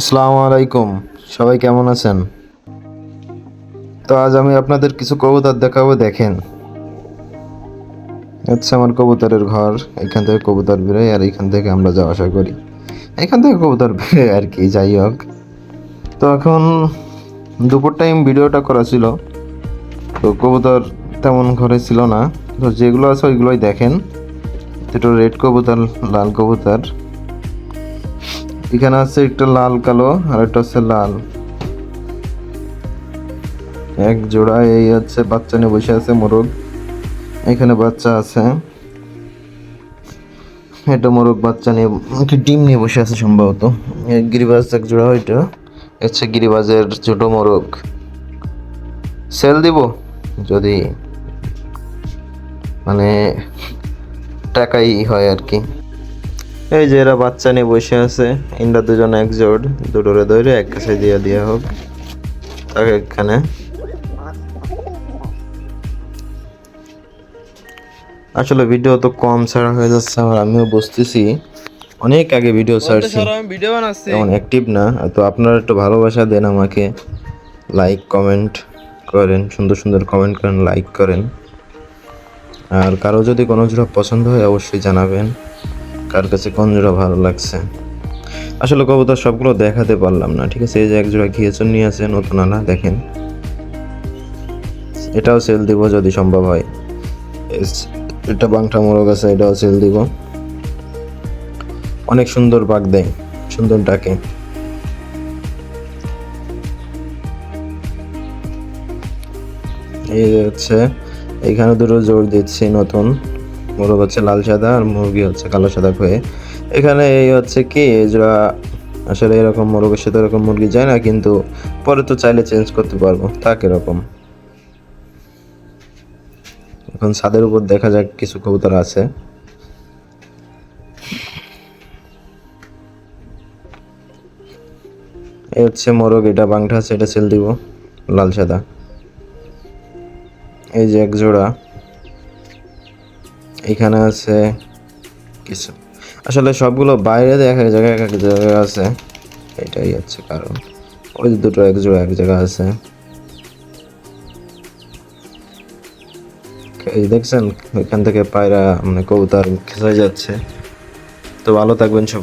আসসালামু আলাইকুম। সবাই কেমন আছেন? তো আজ আমি আপনাদের কিছু কবুতর দেখাবো, দেখেন। হচ্ছে আমার কবুতরের ঘর। এখান থেকে কবুতর বেরোয় আর এখান থেকে আমরা যাওয়া আসা করি। এখান থেকে কবুতর বেরোয় আর কি, যাই হোক। তো এখন দুপুর টাইম ভিডিওটা করা ছিল। তো কবুতর তেমন ঘরে ছিল না। তো যেগুলো আছে ওইগুলোই দেখেন। দুটো রেড কবুতর, লাল কবুতর। এখানে আছে একটা লাল কালো, আর একটা হচ্ছে লাল। এক জোড়া, এই হচ্ছে বাচ্চা নিয়ে বসে আছে মোরগ। এখানে বাচ্চা আছে। এটা মোরগ বাচ্চা নিয়ে ডিম নিয়ে বসে আছে সম্ভবত। গিরিবাজ এক জোড়া ওইটা হচ্ছে গিরিবাজের ছোট মোরগ। সেল দিব? যদি মানে টাকাই হয় আর কি। এই যে এরা বাচ্চা নিয়ে বসে আছে। ইন্দ্রা দুজন এক জোড় দুটোরে ধরে এক কাছে দিয়ে দেওয়া হোক। তাকে এখানে। আসলে ভিডিও তো কম ছাড়া হয়ে যাচ্ছে আর আমিও বুঝতেছি। অনেক আগে ভিডিও ছাড়ছি। তেমন অ্যাক্টিভ না। তো আপনারা একটু ভালোবাসা দেন আমাকে। লাইক কমেন্ট করেন সুন্দর সুন্দর কমেন্ট করেন লাইক করেন। আর কারও যদি কোনো জোড়া পছন্দ হয় অবশ্যই জানাবেন। কার কাছে কোন জোড়া ভালো লাগছে? আসলে কবুতর সবগুলো দেখাতে পারলাম না, ঠিক আছে? এই যে এক জোড়া ঘিয়েচন নিয়ে আছে, নতুন আনা, দেখেন। এটাও সেল দিব যদি সম্ভব হয়। এটা বাংটা মোরগ আছে, এটাও সেল দিব। অনেক সুন্দর বাঘ দেয়, সুন্দর ডাকে। এই হচ্ছে এইখানে দুটো জোর দিচ্ছি নতুন। মোরগ হচ্ছে লাল সাদা আর মুরগি হচ্ছে কালো সাদা হয়ে। এখানে এই হচ্ছে কি এই জোড়া আসলে এরকম মোরগের সাথে এরকম মুরগি যায় না, কিন্তু পরে তো চাইলে চেঞ্জ করতে পারব, থাক এরকম। এখন ছাদের উপর দেখা যাক কিছু কবুতর আছে। এই হচ্ছে মোরগ, এটা বাংটা আছে, এটা সেল দিব, লাল সাদা। এই যে এক জোড়া। এখানে আছে কিছু। আসলে সবগুলো বাইরে এক এক জায়গায় এক এক জায়গায় আছে। এটাই হচ্ছে কারণ। ওই যে দুটো এক জোড়া এক জায়গায় আছে। এই দেখছেন, এখান থেকে পায়রা মানে কবুতর খেসাই যাচ্ছে। তো ভালো থাকবেন সবাই